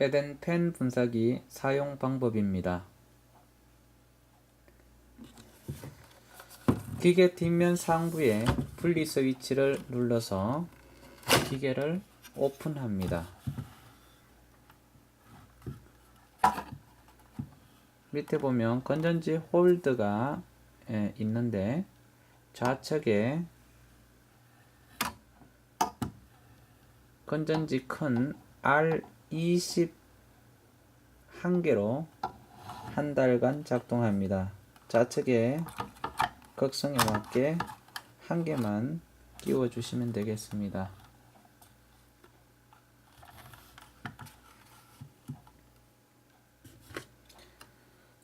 해된 펜 분사기 사용 방법입니다. 기계 뒷면 상부에 분리 스위치를 눌러서 기계를 오픈합니다. 밑에 보면 건전지 홀드가 예, 있는데 좌측에 건전지 큰 R 21개로 한 달간 작동합니다. 좌측에 극성에 맞게 한 개만 끼워 주시면 되겠습니다.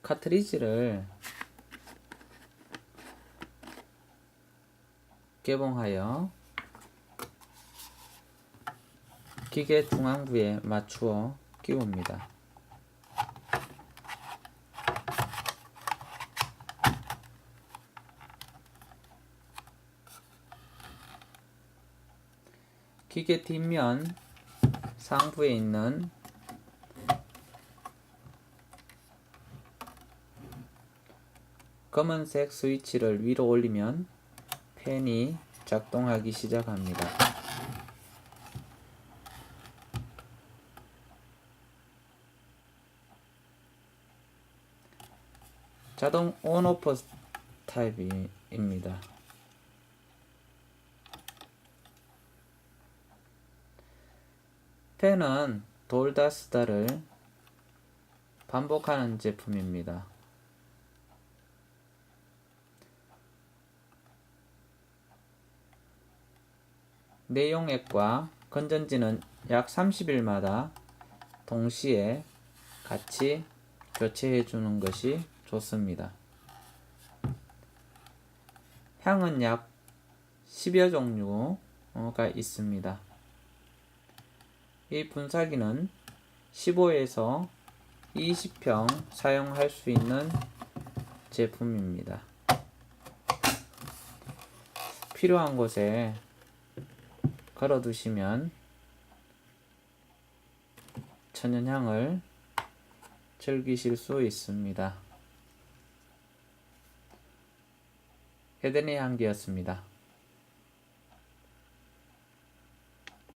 카트리지를 개봉하여 기계 중앙부에 맞추어 끼웁니다. 기계 뒷면 상부에 있는 검은색 스위치를 위로 올리면 팬이 작동하기 시작합니다. 자동 온오프 타입입니다. 펜은 돌다 쓰다를 반복하는 제품입니다. 내용액과 건전지는 약 30일마다 동시에 같이 교체해 주는 것이 좋습니다. 향은 약 10여 종류가 있습니다. 이 분사기는 15에서 20평 사용할 수 있는 제품입니다. 필요한 곳에 걸어 두시면 천연향을 즐기실 수 있습니다. 에덴의 향기였습니다.